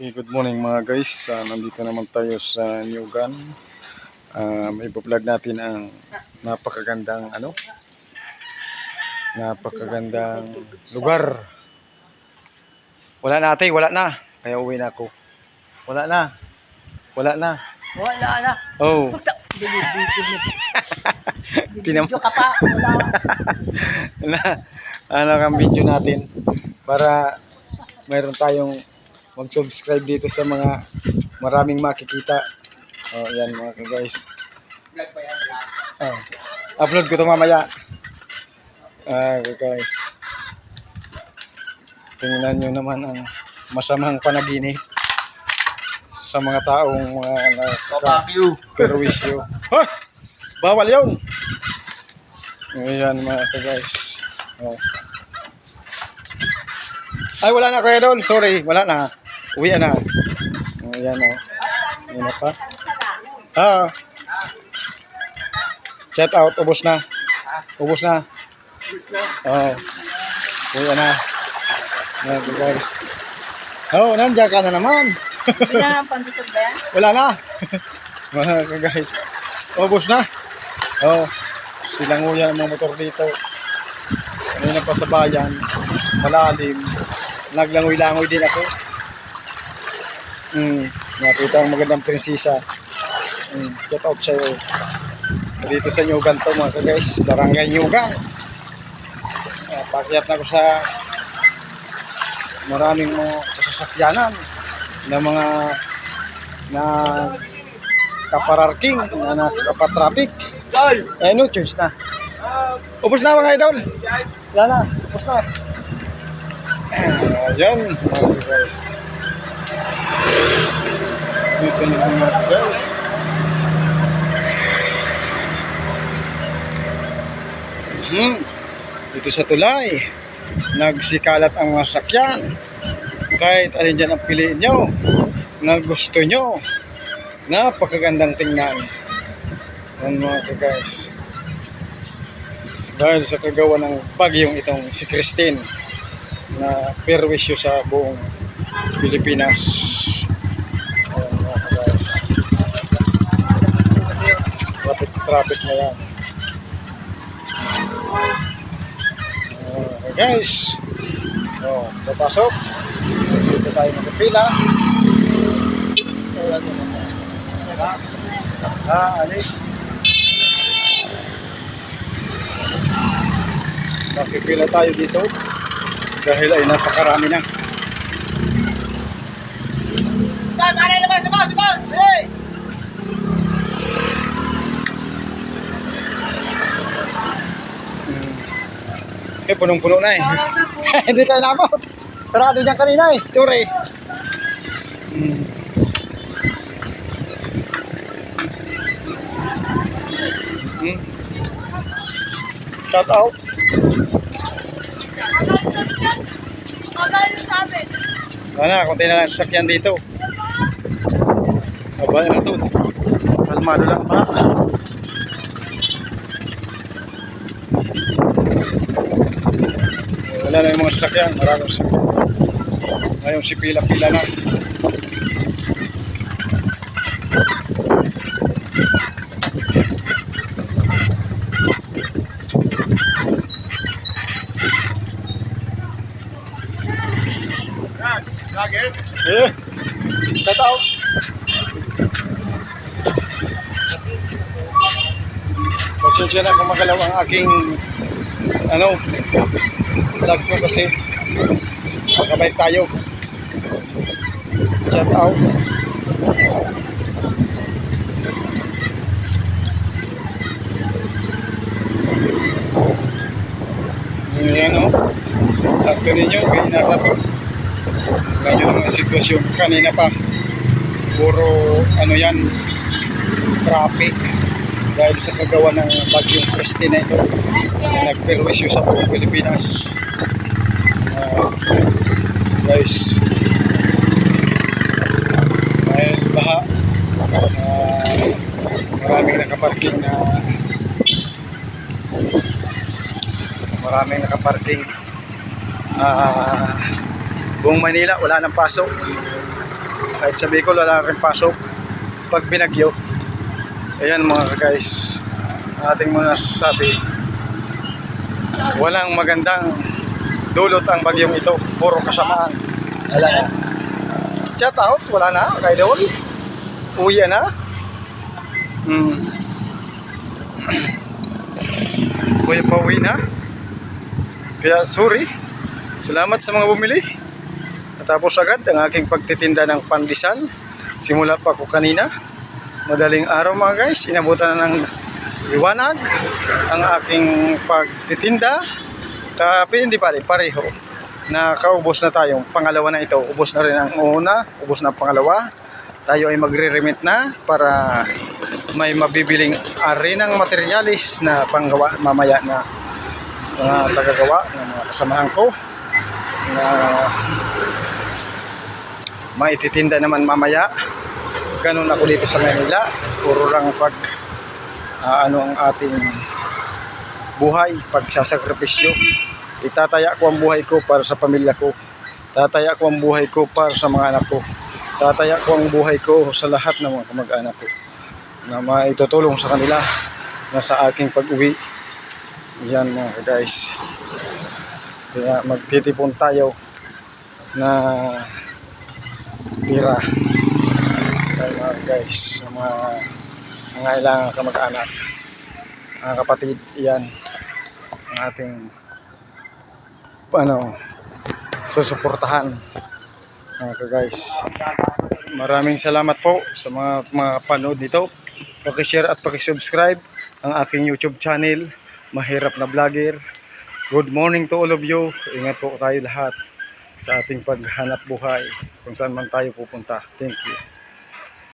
Okay, good morning mga guys. Ah, nandito naman tayo sa New Gun. Ah, may vlog natin ang napakagandang ano? Napakagandang lugar. Wala na ate, wala na. Kaya uwi na ako. Wala na. Wala na. Wala na. Oh, tinam ka pa. Wala. ano ang video natin para mayroon tayong mag-subscribe dito sa mga maraming makikita. Oh, yan mga ka- guys. Oh, upload ko to mamaya. Ah, okay, guys. Tingnan nyo naman ang masamang panaginip sa mga taong mga Fuck you. perwisyo. Hoy! Bawal yun! Ayan mga ka guys. Oh. Ay, wala na kaya doon. Sorry, wala na. Uwi na. Ayan o. Oh. Ayan na pa. Ah. Shout out. Ubus na. Ubus na. Oh. Uwi na. Ayan ka guys. Oh, nandiyan ka na naman. Hindi na ang pandesal ba yan? Wala na. Mga guys. Ubus na. Oh. Silang uya ng mga motor dito. Kanina pa sa bayan. Malalim. Naglangoy-langoy din ako. Hmm. Nakita ang magandang prinsesa. Hmm. Get out sa'yo. Dito sa Nyugan to mga ka guys. Barangay Nyugan. Uh, pakyat na ako sa maraming mga sasakyanan na mga na kapararking na nakapatraffic. Tol! Eh, no choice na. Ubus na mga idol. Wala na. Ubus na. Ayan, mga guys. Dito na mga guys. Hmm. Dito sa tulay, nagsikalat ang mga sakyan. Kahit alin dyan ang piliin nyo, na gusto nyo. Napakagandang tingnan. Yan mga ka-guys. Dahil sa kagawa ng bagyong itong si Christine na perwisyo sa buong Pilipinas. Ayan mga ka-guys. Traffic, na yan. Ayan, guys. Oh, papasok. Dito tayo magpila. Ayan, Ah, alis. Makipila tayo dito dahil ay napakarami na. Eh, punong-puno na eh. Hindi tayo nabot. Sarado dyan kanina eh. Sorry. Hmm. Hmm. Shout out. Wala, konti na lang sasakyan dito. Aba na to. Kalmado lang pa. Wala na yung mga sasakyan, maraming sasakyan. Ngayon si pila-pila na. Eh, tataw. Pasensya na kung magalaw ang aking ano, vlog ko kasi magkabay tayo. Chat out. Yan o. Sakto ninyo, kaya narato. Ganyan ang sitwasyon. Kanina pa, puro ano yan, traffic. Dahil sa kagawa ng bagyong Christine ito, na nagperwisyo sa buong Pilipinas. Ah, guys, dahil baha, ah, maraming nakaparking na maraming nakaparking ah buong Manila wala nang pasok Kahit sa Bicol, wala rin pasok pag binagyo. Ayan mga guys, ating muna sabi, walang magandang dulot ang bagyong ito. Puro kasamaan. Wala. Chat out, wala na. Kay Dol. Uwi na. Hmm. Kuya pa uwi na. Kaya sorry. Salamat sa mga bumili. Natapos agad ang aking pagtitinda ng pandesal. Simula pa ako kanina. Madaling araw mga guys. Inabutan na ng liwanag ang aking pagtitinda. Tapi hindi pa rin, pareho. Nakaubos na tayong pangalawa na ito. Ubos na rin ang una, ubos na ang pangalawa. Tayo ay magre-remit na para may mabibiling arenang materialis na panggawa mamaya na mga tagagawa ng mga kasamahan ko na maititinda naman mamaya. Ganun ako dito sa Manila. Puro lang pag ah, ano ang ating buhay, pagsasakripisyo. Itataya ko ang buhay ko para sa pamilya ko. Tataya ko ang buhay ko para sa mga anak ko. Tataya ko ang buhay ko sa lahat ng mga kamag-anak ko na maitutulong sa kanila na sa aking pag-uwi. Yan mga guys. Kaya magtitipon tayo na pira. Mga guys, sa mga ilangang kamag-anak. Mga kapatid, yan ang ating ano, susuportahan mga guys. Maraming salamat po sa mga mga panood nito. Paki-share at paki-subscribe ang aking YouTube channel, Mahirap na Vlogger. Good morning to all of you. Ingat po tayo lahat sa ating paghanap buhay kung saan man tayo pupunta. Thank you.